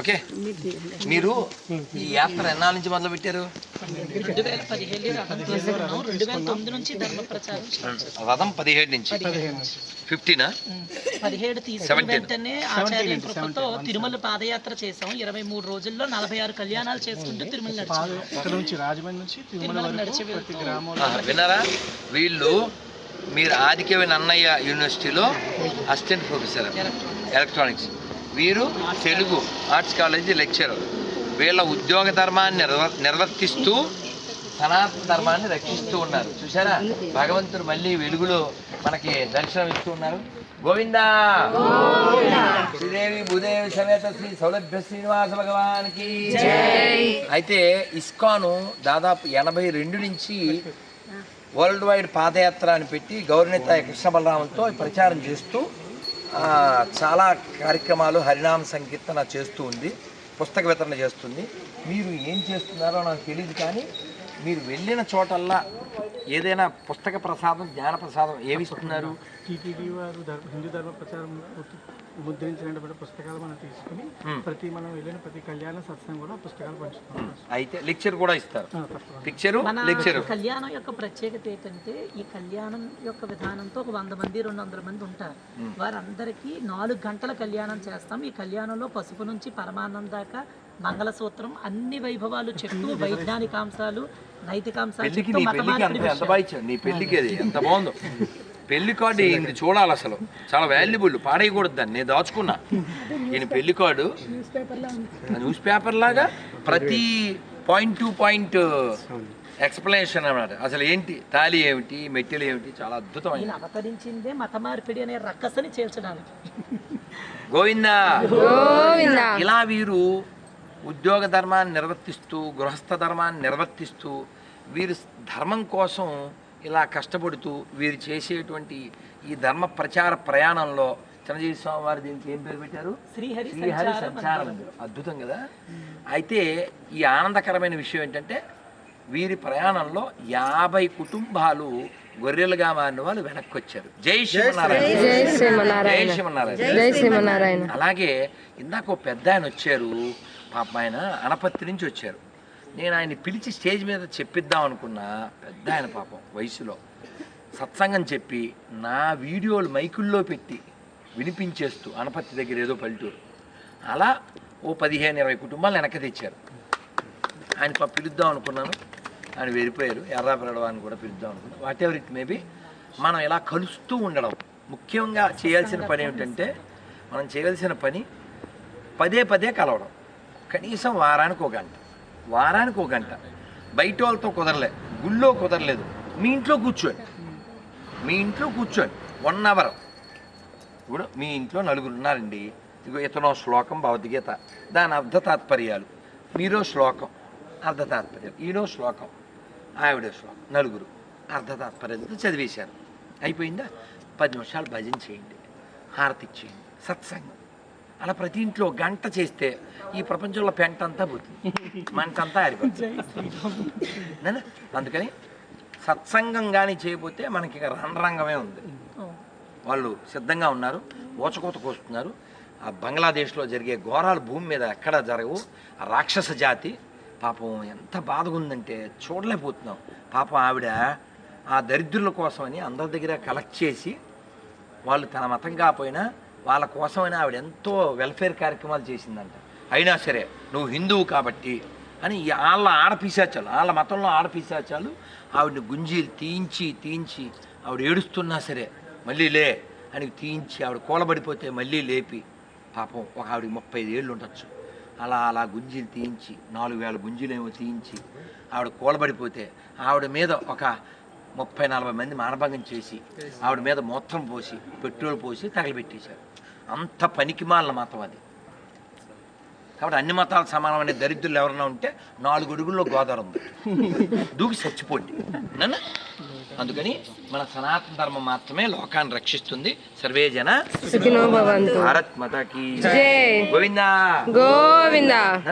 Okay. మీరు ఈ యాత్ర ఎన్నాళ్ళ నుంచి మొదలు పెట్టారు? రథం పదిహేడు నుంచి. ఫిఫ్టీనా. పదిహేడు. వెంటనే ఆచార్య కృపతో తిరుమల పాదయాత్ర చేసాం ఇరవై మూడు రోజుల్లో నలభై ఆరు కళ్యాణాలు చేసుకుంటూ తిరుమల నడిచాం విన్నారా? వీళ్ళు మీరు ఆదికవి నన్నయ్య యూనివర్సిటీలో అసిస్టెంట్ ప్రొఫెసర్. ఎలక్ట్రానిక్స్ వీరు తెలుగు ఆర్ట్స్ కాలేజీ లెక్చరర్. వీళ్ళ ఉద్యోగ ధర్మాన్ని నిర్వ నిర్వర్తిస్తూ సనాతన ధర్మాన్ని రక్షిస్తూ ఉన్నారు. చూసారా భగవంతుడు మళ్ళీ వెలుగులో మనకి దర్శనం ఇస్తూ ఉన్నారు. గోవిందా! శ్రీదేవి భూదేవి సమేత శ్రీ సౌలభ్య శ్రీనివాస భగవానికి. అయితే ఇస్కాను దాదాపు ఎనభై రెండు నుంచి వరల్డ్ వైడ్ పాదయాత్ర అని పెట్టి గౌరవనీత కృష్ణ బలరామంతో ప్రచారం చేస్తూ చాలా కార్యక్రమాలు హరినామ సంకీర్తన చేస్తూ ఉంది పుస్తక వితరణ చేస్తుంది. మీరు ఏం చేస్తున్నారో నాకు తెలియదు కానీ మీరు వెళ్ళిన చోటల్లా ఏదైనా పుస్తక ప్రసాదం జ్ఞాన ప్రసాదం ఏమి ఇస్తున్నారు టీటీడీ వారు హిందూ ధర్మ ప్రచారం ముద్రించినటువంటి పుస్తకాలు మనం తీసుకుని ప్రతి మనం వెళ్ళిన ప్రతి కళ్యాణ సత్సంగం కూడా పుస్తకాలు పంచుతాం అయితే లెక్చర్ కూడా ఇస్తారు. పిక్చరు మన లెక్చరు. కళ్యాణం యొక్క ప్రత్యేకత ఏంటంటే ఈ కళ్యాణం యొక్క విధానంతో ఒక వంద మంది రెండు వందల మంది ఉంటారు. వారందరికీ నాలుగు గంటల కళ్యాణం చేస్తాం. ఈ కళ్యాణంలో పసుపు నుంచి పరమాన్నం దాకా మంగళసూత్రం అన్ని వైభవాలు చెప్తూ వైజ్ఞానికాంశాలు నైతికాంశాలు పెళ్ళికి నీ పెళ్ళికి అంత ఎంత విషయాలు. బాగా ఇచ్చాడు నీ పెళ్ళికి అది ఎంత బాగుందో. పెళ్ళి కార్డు ఇది చూడాలి అసలు చాలా వాల్యుబుల్ పాడేయకూడదు దాన్ని. నేను దాచుకున్నా. ఈయన పెళ్ళి కార్డు న్యూస్ పేపర్ లాగా. ప్రతి పాయింట్ టు పాయింట్ ఎక్స్ప్లెనేషన్ అన్నమాట. అసలు ఏంటి? తాళి ఏమిటి? మెట్టెలు ఏమిటి? చాలా అద్భుతమైన ఈయన అవతరించిందే మత మార్పిడి అనే రక్కసని చేర్చడానికి. గోవిందా! ఇలా వీరు ఉద్యోగ ధర్మాన్ని నిర్వర్తిస్తూ గృహస్థ ధర్మాన్ని నిర్వర్తిస్తూ వీరు ధర్మం కోసం ఇలా కష్టపడుతూ వీరు చేసేటువంటి ఈ ధర్మ ప్రచార ప్రయాణంలో చిరంజీవి స్వామి వారు దీనికి ఏం పేరు పెట్టారు? శ్రీహరి శ్రీహరి సంచార అద్భుతం కదా? అయితే ఈ ఆనందకరమైన విషయం ఏంటంటే వీరి ప్రయాణంలో యాభై కుటుంబాలు గొర్రెలుగా మారిన వాళ్ళు వెనక్కి వచ్చారు జై శ్రీమన్నారాయణ. జై శ్రీమన్నారాయణ. జై శ్రీమన్నారాయణ. జై శ్రీమన్నారాయణ. అలాగే ఇందాక ఒక పెద్ద ఆయన వచ్చారు. పాప ఆయన అనపత్తి నుంచి వచ్చారు. నేను ఆయన పిలిచి స్టేజ్ మీద చెప్పిద్దాం అనుకున్నా పెద్ద ఆయన పాపం వయసులో. సత్సంగం చెప్పి నా వీడియోలు మైకుల్లో పెట్టి వినిపించేస్తూ అనపత్తి దగ్గర ఏదో పల్లెటూరు. అలా ఓ పదిహేను ఇరవై కుటుంబాలు వెనక్కి తెచ్చారు. ఆయన పిలుద్దాం అనుకున్నాను. ఆయన వెళ్ళిపోయారు. ఎర్రాపరడవాన్ని కూడా పిలుద్దాం అనుకున్నాను. వాట్ ఎవర్ ఇట్ మేబీ మనం ఇలా కలుస్తూ ఉండడం. ముఖ్యంగా చేయాల్సిన పని ఏమిటంటే మనం చేయాల్సిన పని పదే పదే కలవడం. కనీసం వారానికి ఒక గంట. వారానికి ఒక గంట. బయట వాళ్ళతో కుదరలే. గుళ్ళో కుదరలేదు. మీ ఇంట్లో కూర్చోండి. మీ ఇంట్లో కూర్చోండి. వన్ అవర్ ఇప్పుడు మీ ఇంట్లో నలుగురు ఉన్నారండి. ఇగో ఇతనో శ్లోకం భగవద్గీత. దాని అర్ధ తాత్పర్యాలు. మీరో శ్లోకం. అర్ధ తాత్పర్యాలు. ఈయనో శ్లోకం. ఆవిడ శ్లోకం. నలుగురు. అర్ధ తాత్పర్యాలతో చదివేశారు. అయిపోయిందా? పది నిమిషాలు భజన చేయండి. హారతి ఇచ్చేయండి. సత్సంగం. అలా ప్రతి ఇంట్లో గంట చేస్తే ఈ ప్రపంచంలో పెంట అంతా పోతుంది. మనకంతా ఆరిపోతుంది. అందుకని సత్సంగం కానీ చేయకపోతే మనకి రణరంగమే ఉంది. వాళ్ళు సిద్ధంగా ఉన్నారు ఓచకోత కోస్తున్నారు. ఆ బంగ్లాదేశ్లో జరిగే ఘోరాలు భూమి మీద ఎక్కడ జరగవు. ఆ రాక్షస జాతి పాపం ఎంత బాధగా ఉందంటే చూడలేకపోతున్నాం. పాపం ఆవిడ ఆ దరిద్రుల కోసమని అందరి దగ్గర కలెక్ట్ చేసి వాళ్ళు తన మతం కాకపోయినా వాళ్ళ కోసమైనా ఆవిడ ఎంతో వెల్ఫేర్ కార్యక్రమాలు చేసిందంట. అయినా సరే నువ్వు హిందువు కాబట్టి అని వాళ్ళ ఆడపిశాచాలు వాళ్ళ మతంలో ఆడపిశాచాలు ఆవిడని గుంజీలు తీయించి తీయించి ఆవిడ ఏడుస్తున్నా సరే మళ్ళీ లే అని తీయించి ఆవిడ కూలబడిపోతే మళ్ళీ లేపి పాపం ఒక ఆవిడ ముప్పై ఐదు ఏళ్ళు ఉండొచ్చు. అలా అలా గుంజీలు తీయించి నాలుగు వేల గుంజీలేమో తీయించి ఆవిడ కూలబడిపోతే ఆవిడ మీద ఒక ముప్పై నలభై మంది మానభంగం చేసి ఆవిడ మీద మూత్రం పోసి పెట్రోల్ పోసి తగలబెట్టేశారు. అంత పనికిమాలిన మతం అది. కాబట్టి అన్ని మతాలు సమానమైన దరిద్రులు ఎవరైనా ఉంటే నాలుగు అడుగుల్లో గోదావరి ఉంది. దూకి చచ్చిపోండి. నన్ను. అందుకని మన సనాతన ధర్మం మాత్రమే లోకాన్ని రక్షిస్తుంది. సర్వే జన సుఖినో భవంతు. భారత్ మతకి జై. గోవిందా. గోవిందా.